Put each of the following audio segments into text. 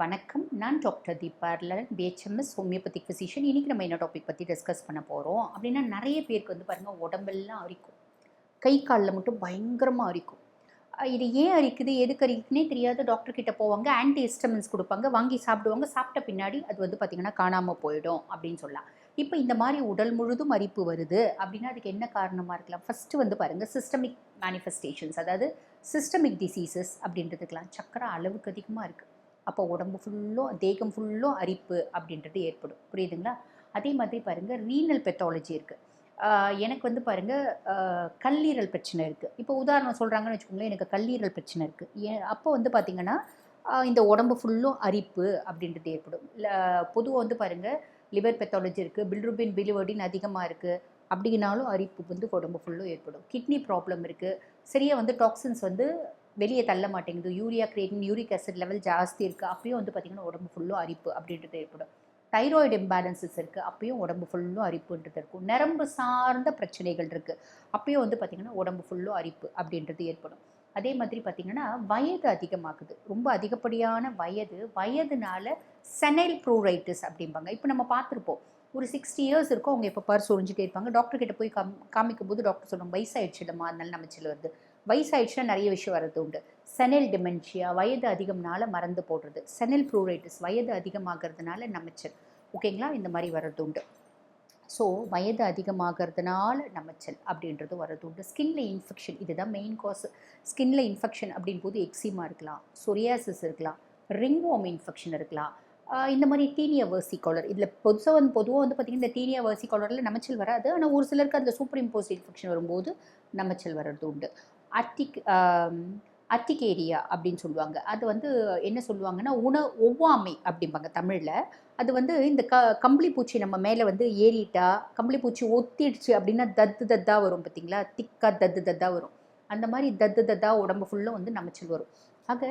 வணக்கம். நான் doctor Deeparlan BHMS homeopathic physician இன்றைக்கி நம்ம என்ன டாபிக் பற்றி டிஸ்கஸ் பண்ண போகிறோம் அப்படின்னா நிறைய பேருக்கு வந்து பாருங்கள் உடம்பெல்லாம் அரிக்கும். கை காலில் மட்டும் பயங்கரமாக அரிக்கும். இது ஏன் அரிக்குது? எதுக்கு அரிக்குதுனே தெரியாத டாக்டர்கிட்ட போவாங்க. ஆன்டி ஹிஸ்டமின்ஸ் கொடுப்பாங்க. வாங்கி சாப்பிடுவாங்க. சாப்பிட்ட பின்னாடி அது வந்து பார்த்திங்கன்னா காணாமல் போயிடும் அப்படின்னு சொல்லலாம். இப்போ இந்த மாதிரி உடல் முழுதும் அரிப்பு வருது அப்படின்னா அதுக்கு என்ன காரணமாக இருக்கலாம்? ஃபஸ்ட்டு வந்து பாருங்கள் சிஸ்டமிக் மேனிஃபெஸ்டேஷன்ஸ் அதாவது சிஸ்டமிக் டிசீசஸ் அப்படின்றதுக்கெலாம் சக்கரை அளவுக்கு அதிகமாக இருக்குது அப்போ உடம்பு ஃபுல்லும் தேகம் ஃபுல்லும் அரிப்பு அப்படின்றது ஏற்படும். புரியுதுங்களா? அதே மாதிரி பாருங்கள் ரீனல் பெத்தாலஜி இருக்குது எனக்கு வந்து பாருங்கள் கல்லீரல் பிரச்சனை இருக்குது இப்போ உதாரணம் சொல்கிறாங்கன்னு வச்சுக்கோங்களேன் எனக்கு கல்லீரல் பிரச்சனை இருக்குது ஏன் அப்போ வந்து பார்த்திங்கன்னா இந்த உடம்பு ஃபுல்லும் அரிப்பு அப்படின்றது ஏற்படும். பொதுவாக வந்து பாருங்கள் லிவர் பெத்தாலஜி இருக்குது பில்ருபின் பிலிவர்டின் அதிகமாக இருக்குது அப்படின்னாலும் அரிப்பு வந்து உடம்பு ஃபுல்லும் ஏற்படும். கிட்னி ப்ராப்ளம் இருக்குது சரியாக வந்து டாக்ஸின்ஸ் வந்து வெளியே தள்ள மாட்டேங்குது. Urea creatinine uric acid level ஜாஸ்தி இருக்குது அப்பயும் வந்து பார்த்திங்கன்னா உடம்பு ஃபுல்லும் அரிப்பு அப்படின்றது ஏற்படும். தைராய்டு இம்பேலன்சஸ் இருக்குது அப்பயும் உடம்பு ஃபுல்லும் அரிப்புன்றது இருக்கும். நரம்பு சார்ந்த பிரச்சனைகள் இருக்குது அப்பயும் வந்து பார்த்திங்கன்னா உடம்பு ஃபுல்லும் அரிப்பு அப்படின்றது ஏற்படும். அதே மாதிரி பார்த்திங்கன்னா வயது அதிகமாகுது ரொம்ப அதிகப்படியான வயது வயதுனால செனைல் ப்ரூரைட்டிஸ் அப்படிம்பாங்க. இப்போ நம்ம பார்த்துருப்போம் ஒரு சிக்ஸ்டி இயர்ஸ் இருக்கும் அவங்க இப்போ பர்ஸ் உறிஞ்சிட்டே இருப்பாங்க. டாக்டர் கிட்ட போய் காம் காமிக்கும் போது டாக்டர் சொல்லுவாங்க வயசாயிடுச்சுடமா அதனால நமச்சில் வருது வயசாயிடுச்சுன்னா நிறைய விஷயம் வர்றது உண்டு. செனல் டிமென்ஷியா வயது அதிகம்னால மறந்து போடுறது. செனல் ப்ரூரைட்டிஸ் வயது அதிகமாகிறதுனால நமச்சல். ஓகேங்களா இந்த மாதிரி வர்றது உண்டு. ஸோ வயது அதிகமாகிறதுனால நமச்சல் அப்படின்றது வர்றது உண்டு. ஸ்கின்ல இன்ஃபெக்ஷன் இதுதான் மெயின் காஸ் ஸ்கின்ல இன்ஃபெக்ஷன் அப்படின் போது எக்ஸிமா இருக்கலாம் சொரியாசிஸ் இருக்கலாம் ரிங்வாம் இன்ஃபெக்ஷன் இருக்கலாம். இந்த மாதிரி டீனியா வேர்சி காலர் இதில் பொதுசாக வந்து பொதுவாக வந்து பார்த்திங்கன்னா இந்த டீனியா வேர்சி காலரில் நமச்சல் வராது. ஆனால் ஒரு சிலருக்கு அந்த சூப்பர் இம்போஸ் இன்ஃபெக்ஷன் வரும்போது நமச்சல் வர்றது உண்டு. அத்திக் அத்திகேரியா அப்படின்னு சொல்லுவாங்க. அது வந்து என்ன சொல்லுவாங்கன்னா உண ஒவ்வாமை அப்படிம்பாங்க தமிழில். அது வந்து இந்த க கம்பளி பூச்சி நம்ம மேலே வந்து ஏறிட்டா கம்பளி பூச்சி ஒத்திடுச்சு அப்படின்னா தத்து தத்தா வரும் பார்த்தீங்களா திக்காக தத்து தத்தா வரும். அந்த மாதிரி தத்து தத்தா உடம்பு ஃபுல்லாக வந்து நமச்சல் வரும். ஆக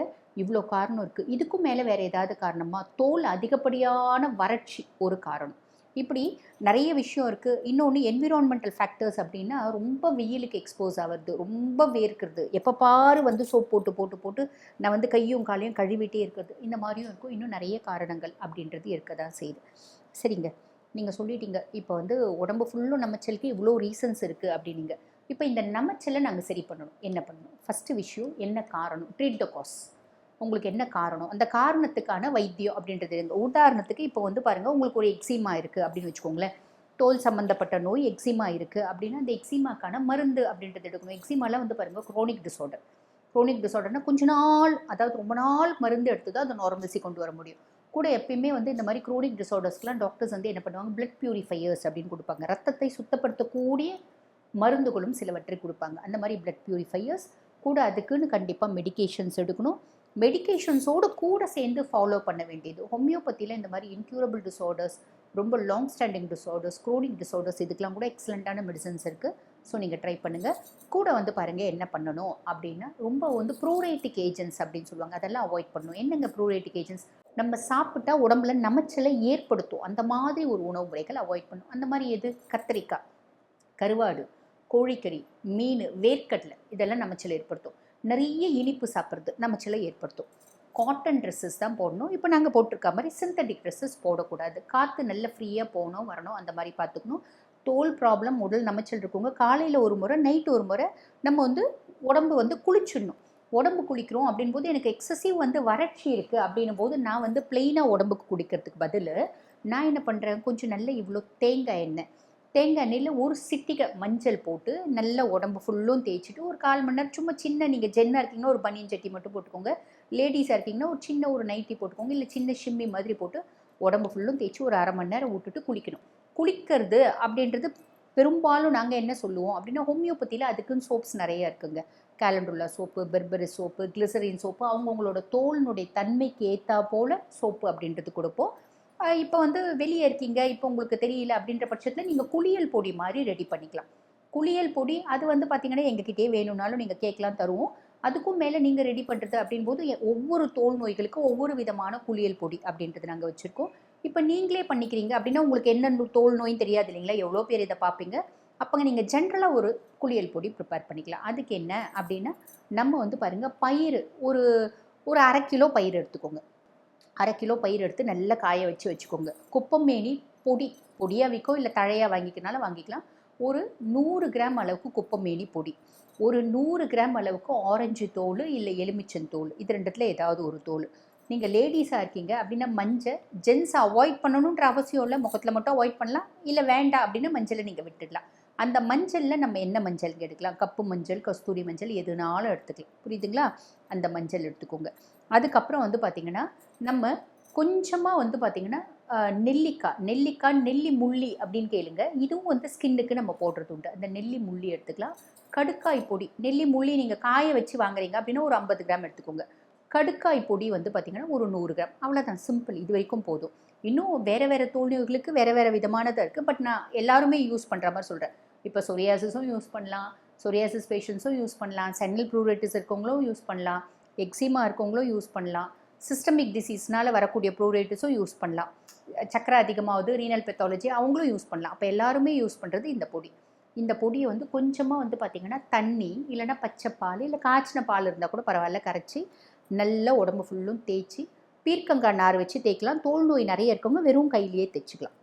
இவ்வளோ காரணம் இருக்குது இதுக்கும் மேலே வேறு ஏதாவது காரணமாக தோல் அதிகப்படியான வறட்சி ஒரு காரணம். இப்படி நிறைய விஷயம் இருக்குது இன்னொன்று என்விரான்மெண்டல் ஃபேக்டர்ஸ் அப்படின்னா ரொம்ப வெயிலுக்கு எக்ஸ்போஸ் ஆகிறது ரொம்ப வேர்க்கிறது. எப்போ பாரு வந்து சோப் போட்டு போட்டு போட்டு நான் வந்து கையும் காலையும் கழுவிட்டே இருக்கிறது. இந்த மாதிரியும் இருக்கும். இன்னும் நிறைய காரணங்கள் அப்படின்றது இருக்க தான் செய்யுது. சரிங்க. நீங்கள் சொல்லிட்டீங்க. இப்போ வந்து உடம்பு ஃபுல்லும் நமைச்சலுக்கு இவ்வளோ ரீசன்ஸ் இருக்குது அப்படின்னீங்க. இப்போ இந்த நமைச்சலை நாங்கள் சரி பண்ணணும். என்ன பண்ணணும்? ஃபஸ்ட்டு விஷயம் என்ன காரணம்? ட்ரீட் த காஸ் உங்களுக்கு என்ன காரணம்? அந்த காரணத்துக்கான வைத்தியம் அப்படின்றது இருங்க உதாரணத்துக்கு இப்போ வந்து பாருங்கள் உங்களுக்கு ஒரு எக்ஸிமா இருக்குது அப்படின்னு வச்சுக்கோங்களேன். தோல் சம்மந்தப்பட்ட நோய் எக்ஸிமா இருக்குது அப்படின்னா அந்த எக்ஸிமாக்கான மருந்து அப்படின்றது எடுக்கணும். எக்ஸிமாலாம் வந்து பாருங்கள் குரோனிக் டிசார்டர் குரோனிக் டிசார்டர்னா கொஞ்ச நாள் அதாவது ரொம்ப நாள் மருந்து எடுத்து தான் அதை நார்மல்சி கொண்டு வர முடியும். கூட எப்பயுமே வந்து இந்த மாதிரி குரோனிக் டிசார்டர்ஸ்க்குலாம் டாக்டர்ஸ் வந்து என்ன பண்ணுவாங்க பிளட் பியூரிஃபையர்ஸ் அப்படின்னு கொடுப்பாங்க. ரத்தத்தை சுத்தப்படுத்தக்கூடிய மருந்துகளும் சிலவற்றை கொடுப்பாங்க. அந்த மாதிரி பிளட் பியூரிஃபையர்ஸ் கூட அதுக்குன்னு கண்டிப்பாக மெடிகேஷன்ஸ் எடுக்கணும். மெடிகேஷன்ஸோடு கூட சேர்ந்து ஃபாலோ பண்ண வேண்டியது. ஹோமியோபதியில் இந்த மாதிரி இன்க்யூரபிள் டிசார்டர்ஸ் ரொம்ப long standing disorders chronic disorders இதுக்கெலாம் கூட எக்ஸலண்ட்டான மெடிசன்ஸ் இருக்குது ஸோ நீங்கள் ட்ரை பண்ணுங்கள் கூட வந்து பாருங்கள் என்ன பண்ணணும் அப்படின்னா ரொம்ப வந்து ப்ரூரைட்டிக் ஏஜென்ட்ஸ் அப்படின்னு சொல்லுவாங்க. அதெல்லாம் அவாய்ட் பண்ணணும். என்னங்க ப்ரூரைட்டிக் ஏஜென்ட்ஸ் நம்ம சாப்பிட்டா உடம்புல நமச்சலை ஏற்படுத்தும். அந்த மாதிரி ஒரு உணவு முறைகள் அவாய்ட் பண்ணும். அந்த மாதிரி எது? கத்திரிக்காய் கருவாடு கோழிக்கறி மீன் வேர்க்கடலை இதெல்லாம் நமச்சலை ஏற்படுத்தும். நிறைய இனிப்பு சாப்பிட்றது நமச்சலை ஏற்படுத்தும். காட்டன் ட்ரெஸ்ஸஸ் தான் போடணும். இப்போ நாங்கள் போட்டிருக்க மாதிரி சிந்தட்டிக் ட்ரெஸ்ஸஸ் போடக்கூடாது. காற்று நல்ல ஃப்ரீயாக போகணும் வரணும் அந்த மாதிரி பார்த்துக்கணும். தோல் ப்ராப்ளம் உடல் நமைச்சல் இருக்குங்க. காலையில் ஒரு முறை நைட்டு ஒரு முறை நம்ம வந்து உடம்பு வந்து குளிச்சிடணும். உடம்பு குளிக்கிறோம் அப்படின் போது எனக்கு எக்ஸசிவ் வந்து வறட்சி இருக்குது அப்படின்னும் போது நான் வந்து பிளெயினாக உடம்புக்கு குடிக்கிறதுக்கு பதில் நான் என்ன பண்ணுறேன் கொஞ்சம் நல்ல இவ்வளோ தேங்காய் எண்ணெய் தேங்காய் எண்ணெயில் ஒரு சிட்டிகை மஞ்சள் போட்டு நல்ல உடம்பு ஃபுல்லும் தேய்ச்சிட்டு ஒரு கால் மணி நேரம் சும்மா சின்ன நீங்கள் ஜென்னாக இருக்கீங்கன்னா ஒரு பனியன் சட்டி மட்டும் போட்டுக்கோங்க. லேடிஸாக இருக்கீங்கன்னா ஒரு சின்ன ஒரு நைட்டி போட்டுக்கோங்க. இல்லை சின்ன ஷிம்மி மாதிரி போட்டு உடம்பு ஃபுல்லும் தேய்ச்சி ஒரு அரை மணி நேரம் விட்டுட்டு குளிக்கணும். குளிக்கிறது அப்படின்றது பெரும்பாலும் நாங்கள் என்ன சொல்லுவோம் அப்படின்னா ஹோமியோபதியில் அதுக்குன்னு சோப்ஸ் நிறைய இருக்குங்க. Calendula soap பெர்பரி soap glycerin soap அவங்கவுங்களோட தோலினுடைய தன்மைக்கு ஏற்றா போல் சோப்பு அப்படின்றது கொடுப்போம். இப்போ வந்து வெளியே இருக்கீங்க இப்போ உங்களுக்கு தெரியல அப்படின்ற பட்சத்தில் நீங்கள் குளியல் பொடி மாதிரி ரெடி பண்ணிக்கலாம். குளியல் பொடி அது வந்து பார்த்தீங்கன்னா எங்ககிட்டயே வேணும்னாலும் நீங்கள் கேட்கலாம் தருவோம். அதுக்கும் மேலே நீங்கள் ரெடி பண்ணுறது அப்படின் போது எ- ஒவ்வொரு தோல் நோய்களுக்கும் ஒவ்வொரு விதமான குளியல் பொடி அப்படின்றது நாங்கள் வச்சுருக்கோம். இப்போ நீங்களே பண்ணிக்கிறீங்க அப்படின்னா உங்களுக்கு என்ன தோல் நோயும் தெரியாது இல்லைங்களா? எவ்வளோ பேர் இதை பார்ப்பீங்க? அப்போங்க நீங்கள் ஜென்ரலாக ஒரு குளியல் பொடி ப்ரிப்பேர் பண்ணிக்கலாம். அதுக்கு என்ன அப்படின்னா நம்ம வந்து பாருங்கள் பயிர் ஒரு ஒரு அரை கிலோ பயிர் எடுத்துக்கோங்க. அரை கிலோ பயிர் எடுத்து நல்லா காய வச்சு வச்சுக்கோங்க. குப்பமேனி பொடி பொடியாக விற்கும் இல்லை தழையாக வாங்கிக்கனாலும் வாங்கிக்கலாம். ஒரு நூறு கிராம் அளவுக்கு குப்பமேனி பொடி. ஒரு நூறு கிராம் அளவுக்கு ஆரஞ்சு தோல் இல்லை எலுமிச்சந்தோல் இது ரெண்டுத்தில் ஏதாவது ஒரு தோல். நீங்கள் லேடிஸாக இருக்கீங்க அப்படின்னா மஞ்சள் ஜென்ஸ் அவாய்ட் பண்ணணுன்ற அவசியம் இல்லை. முகத்தில் மட்டும் அவாய்ட் பண்ணலாம். இல்லை வேண்டாம் அப்படின்னா மஞ்சளை நீங்கள் விட்டுடலாம். அந்த மஞ்சளில் நம்ம என்ன மஞ்சள் எடுக்கலாம்? கப்பு மஞ்சள் கஸ்தூரி மஞ்சள் எதுனாலும் எடுத்துக்கலாம். புரியுதுங்களா? அந்த மஞ்சள் எடுத்துக்கோங்க. அதுக்கப்புறம் வந்து பார்த்திங்கன்னா நம்ம கொஞ்சமாக வந்து பார்த்திங்கன்னா நெல்லிக்காய் நெல்லிக்காய் நெல்லி முள்ளி அப்படின்னு கேளுங்க. இதுவும் வந்து ஸ்கின்னுக்கு நம்ம போடுறது உண்டு. அந்த நெல்லி முள்ளி எடுத்துக்கலாம். கடுக்காய் பொடி நெல்லி முள்ளி நீங்கள் காய வச்சு வாங்குறீங்க அப்படின்னா ஒரு ஐம்பது கிராம் எடுத்துக்கோங்க. கடுக்காய் பொடி வந்து பார்த்திங்கன்னா ஒரு நூறு கிராம். அவ்வளோதான் சிம்பிள். இது வரைக்கும் போதும். இன்னும் வேறு வேறு தோல்நோய்களுக்கு வேறு வேறு விதமானதாக இருக்குது பட் நான் எல்லாருமே யூஸ் பண்ணுற மாதிரி சொல்கிறேன் இப்போ சொரியாசிஸும் யூஸ் பண்ணலாம். சொரியாசிஸ் பேஷண்ட்ஸும் யூஸ் பண்ணலாம். சென்னல் ப்ரூரைட்டிஸ் இருக்கவங்களும் யூஸ் பண்ணலாம். எக்ஸிமா இருக்கவங்களும் யூஸ் பண்ணலாம். சிஸ்டமிக் டிசீஸ்னால் வரக்கூடிய ப்ரூரைட்டிஸும் யூஸ் பண்ணலாம். சக்கரை அதிகமாகுது ரீனல் பெத்தாலஜி அவங்களும் யூஸ் பண்ணலாம். அப்போ எல்லாருமே யூஸ் பண்ணுறது இந்த பொடி. இந்த பொடியை வந்து கொஞ்சமாக வந்து பார்த்திங்கன்னா தண்ணி இல்லைன்னா பச்சை பால் இல்லை காய்ச்சின பால் இருந்தால் கூட பரவாயில்ல. கரைச்சி நல்லா உடம்பு ஃபுல்லும் தேய்ச்சி பீர்க்கங்காய் நார் வச்சு தேய்க்கலாம். தோல் நோய் நிறைய இருக்கவங்க வெறும் கையிலேயே தைச்சிக்கலாம்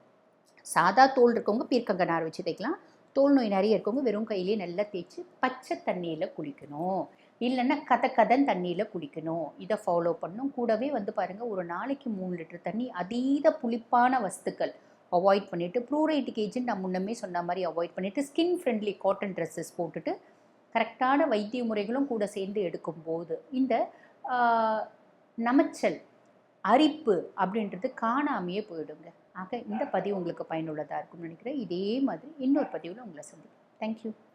சாதா தோல் இருக்கவங்க பீர்க்கங்காய் நார் வச்சு தேய்க்கலாம். தோல் நோய் நிறைய இருக்கவங்க வெறும் கையிலேயே நல்லா தேய்ச்சி பச்சை தண்ணியில் குளிக்கணும். இல்லைன்னா கத கதன் தண்ணியில் குளிக்கணும். இதை ஃபாலோ பண்ணும் கூடவே வந்து பாருங்கள் ஒரு நாளைக்கு மூணு லிட்டர் தண்ணி அதீத புளிப்பான வஸ்துக்கள் அவாய்ட் பண்ணிவிட்டு ப்ரூரைட்டிக் ஏஜென்ட் நான் முன்னமே சொன்ன மாதிரி அவாய்ட் பண்ணிவிட்டு ஸ்கின் ஃப்ரெண்ட்லி காட்டன் ட்ரெஸ்ஸஸ் போட்டுட்டு கரெக்டான வைத்திய முறைகளும் கூட சேர்ந்து எடுக்கும்போது இந்த நமச்சல் அரிப்பு அப்படின்றது காணாமையே போயிடுங்க. ஆக இந்த பதிவு உங்களுக்கு பயனுள்ளதாக இருக்கும்னு நினைக்கிறேன். இதே மாதிரி இன்னொரு பதிவில் உங்களை சந்திப்பேன் தேங்க்யூ